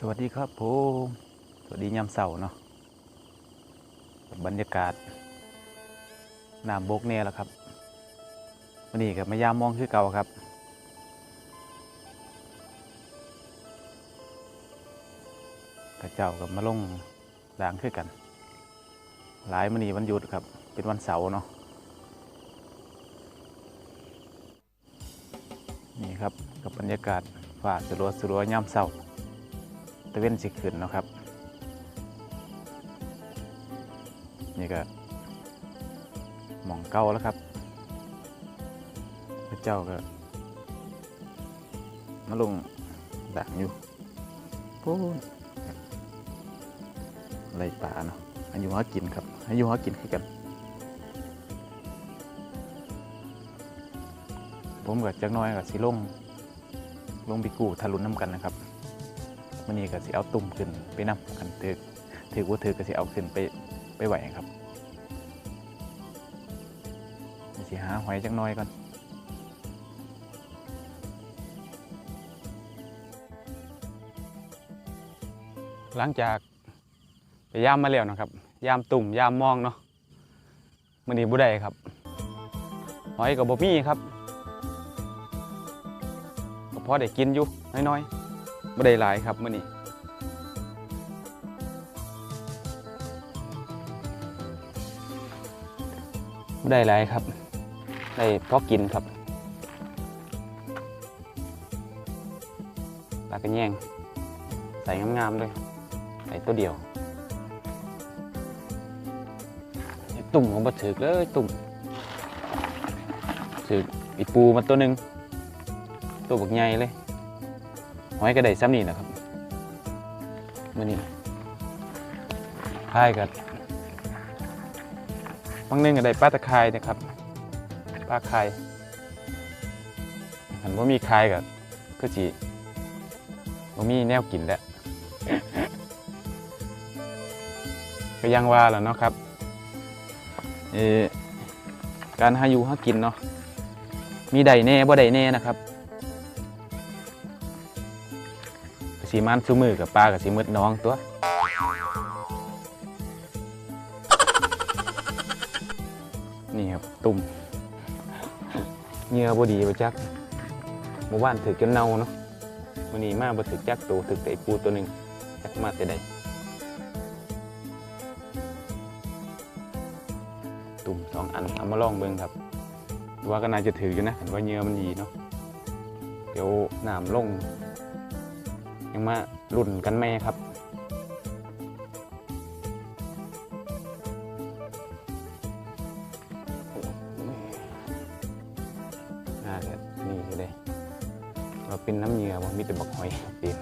สวัสดีครับผมสวัสดียามเสาร์เนาะบรรยากาศน้ำบกเนี่ยแหละครับวันนี้กับมายามมองคือเก่าครับ กระเจ้ากับมาลงล้างคือกัน หลายมันนี้วันหยุดครับ เป็นวันเสาร์เนาะนี่ครับกับบรรยากาศฝ่าสลัวสลัวยามเสาร์ะเว้นสิขึ้นนะครับ นี่ก็หม่องเก่าแล้วครับ พระเจ้าก็มาลงด่างอยู่ปูนไรป่าเนาะอายุหากินครับอายุหากินคือกัน ผมกับจักหน้อยกับสิลงลงไปกูทะลุน้ำกันนะครับ มันนี้ก็สิเอาตุ่มขึ้นไปนำกันถือถือว่าถือก็สิเอาขึ้นไปไปไหวครับสิหาหอยจักหน้อยก่อนหลังจากไปย่ามมาแล้วนะครับย่ามตุ่มย่ามมองเนาะมันนี้บุได้ครับ หอยกับบ่มีครับก็พอได้กินอยู่น้อยๆ ไม่ได้หลายครับมื่อนี้ไม่ได้หลายครับ ได้พอกินครับปลากระแยงใส่งามๆเลยใส่ตัวเดียวตุ่มของบะถือกเลยตุ่มถือกอีปูมาตัวหนึ่งตัวบักใหญ่เลย หอยกระไดซ้ำนี่นะครับมื่อนี้พายกับบางนึงกระไดปลาตะไคร้นะครับปลาไข่หันว่ามีไข่กับก็จีว่ามีแนวกินแล้วก็ยังว่าแล้วเนาะครับการหาอยู่หากินเนาะมีใดแน่บ่ใดแน่นะครับ สีมันซูมือกับปลากับสีมืดน้องตัว นี่ครับตุ่มเหงื่อบดีไปจักเมื่อวานถือจนเน่าเนาะวันนี้มาบ่ถือจักตัวถือแต่อ้ปูตัวหนึ่งจักมาแต่ใดตุ่มสองอันเอามาลองเบิ่งครับว่าก็น่าจะถืออยู่นะเห็นว่าเหงื่อมันดีเนาะเดี๋ยวน้ำลง ยังมารุ่นกันแม่ครับน่าจะนี่เลยเราเป็นน้ำเยื่อว่ามีแต่บักหอยเปียก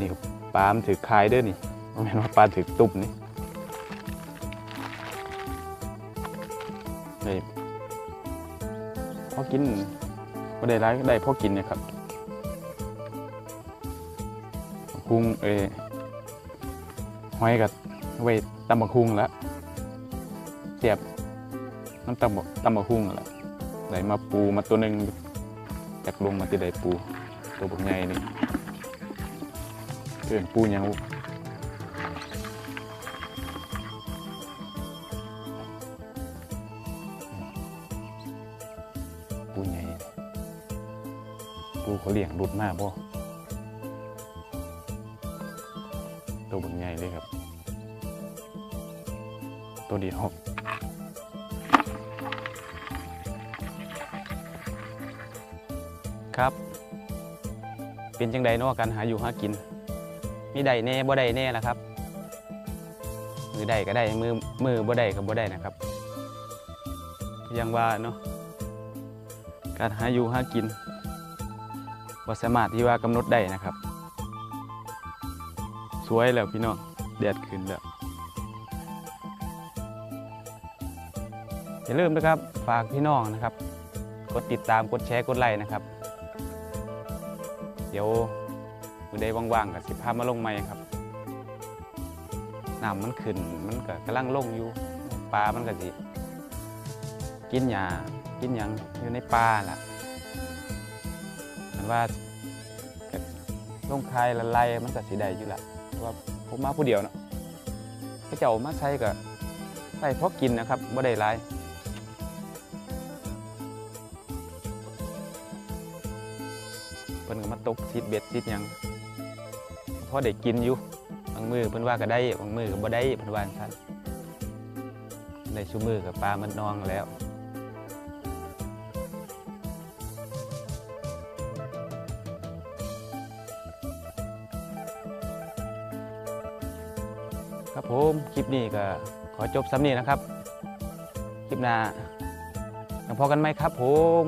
นี่ปลามถือคายด้วยนี่ไม่แม่นว่าปลาถือตุ่มนี่ได้พอกินก็ได้ร้ายได้พอกินเนะครับ คุงเออหอยกับไว้ตำบักคุงแล้วเสียบน้ำตำบักตำบักคุงแหละไหลมาปูมาตัวหนึ่งอยากลงมาที่ใดปู ตัวบักใหญ่นี่เพื่นปูหยังปูใหญ่ปูเขาเลี้ยงรุดมากบ่ ตัวบึงใหญ่เลยครับ ตัวเดียวครับ เป็นจังใดนาะการหาอยู่หากิน มีใดแน่บ่ได้แน่นะครับ มือใดก็ได้มือมือบ่ได้ก็บ่ได้นะครับยังว่าเนาะการหาอยู่หากินบ่สามารถที่ว่ากำหนดได้นะครับ วยแล้วพี่น้องแดดขึ้นแล้วอย่าลืมนะครับฝากพี่น้องนะครับ กดติดตามกดแชร์กดไลค์นะครับ เดี๋ยวมือใดว่างๆกับสิพาพมาลงใหม่ครับน้ำมันขึ้นมันก็กำลังลงอยู่ปลามันก็สิกินหญ้ากินหยังอยู่ในปลาล่ะมันว่าลงคายละลายมันก็สิได้อยู่ละเพราะ ว่าผมมาผู้เดียวเนาะก็เจ้ามาใช้ก็ใส่พอกินนะครับบ่ได้หลายเพิ่นก็มาตกซิดเบ็ดซิดยังพอได้กินอยู่บางมือเพิ่นว่าก็ได้บางมือก็บ่ได้เพิ่นว่าจั่งซั่นได้ชูมือกับปลามันนองแล้ว ครับผมคลิปนี้ก็ขอจบซ้ำนี้นะครับ คลิปหน้ายังพอกันไหมครับผม